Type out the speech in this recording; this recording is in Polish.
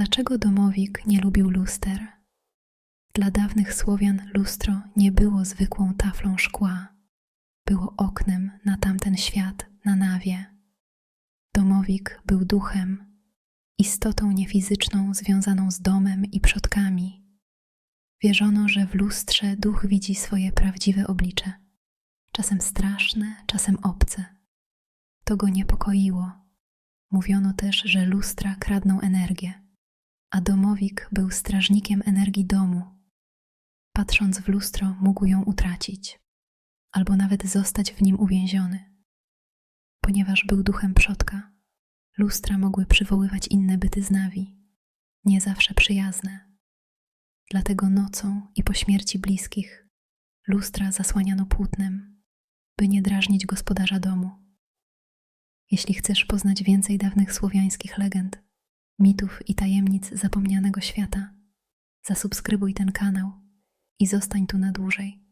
Dlaczego domowik nie lubił luster? Dla dawnych Słowian lustro nie było zwykłą taflą szkła, było oknem na tamten świat na nawie. Domowik był duchem, istotą niefizyczną związaną z domem i przodkami. Wierzono, że w lustrze duch widzi swoje prawdziwe oblicze, czasem straszne, czasem obce. To go niepokoiło. Mówiono też, że lustra kradną energię, a domowik był strażnikiem energii domu. Patrząc w lustro, mógł ją utracić, albo nawet zostać w nim uwięziony. Ponieważ był duchem przodka, lustra mogły przywoływać inne byty z nawi, nie zawsze przyjazne. Dlatego nocą i po śmierci bliskich lustra zasłaniano płótnem, by nie drażnić gospodarza domu. Jeśli chcesz poznać więcej dawnych słowiańskich legend, mitów i tajemnic zapomnianego świata, zasubskrybuj ten kanał i zostań tu na dłużej.